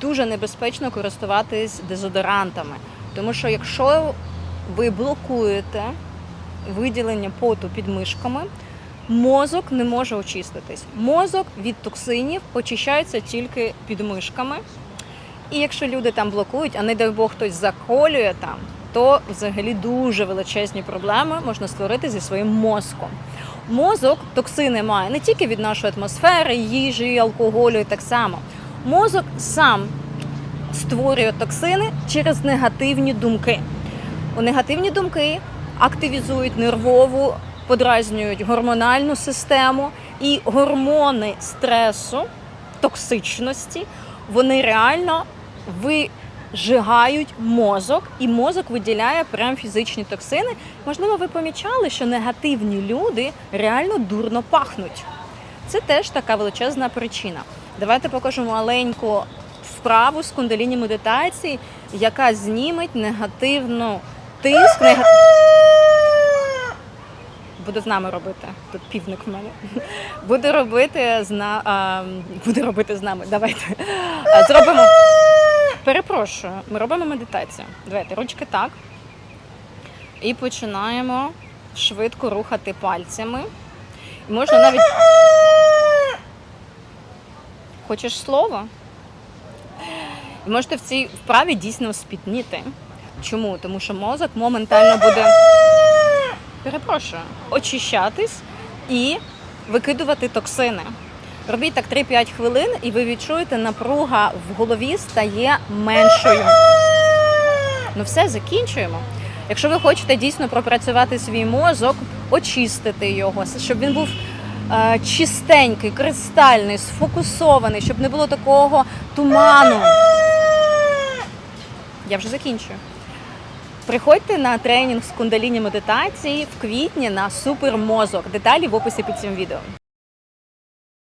дуже небезпечно користуватись дезодорантами, тому що якщо ви блокуєте виділення поту під мишками, мозок не може очиститись. Мозок від токсинів очищається тільки під мишками. І якщо люди там блокують, а не дай Бог хтось заколює там, то взагалі дуже величезні проблеми можна створити зі своїм мозком. Мозок токсини має не тільки від нашої атмосфери, їжі, алкоголю і так само. Мозок сам створює токсини через негативні думки. У негативні думки активізують нервову, подразнюють гормональну систему і гормони стресу, токсичності, вони реально вижигають мозок, і мозок виділяє прям фізичні токсини. Можливо, ви помічали, що негативні люди реально дурно пахнуть. Це теж така величезна причина. Давайте покажемо маленьку вправу з кундаліні медитації, яка зніметь негативну тиск. Нега... Буде з нами робити. Тут півник в мене. Буде робити з на... а, буде робити з нами. Давайте. Зробимо. Перепрошую, ми робимо медитацію. Давайте, ручки так. І починаємо швидко рухати пальцями. Можна навіть. Хочеш слово? І можете в цій вправі дійсно спітніти. Чому? Тому що мозок моментально буде перепрошую, очищатись і викидувати токсини. Робіть так 3-5 хвилин, і ви відчуєте, напруга в голові стає меншою. Ну все, закінчуємо. Якщо ви хочете дійсно пропрацювати свій мозок, очистити його, щоб він був чистенький, кристальний, сфокусований, щоб не було такого туману. Я вже закінчую. Приходьте на тренінг з кундаліні медитації в квітні на супермозок. Деталі в описі під цим відео.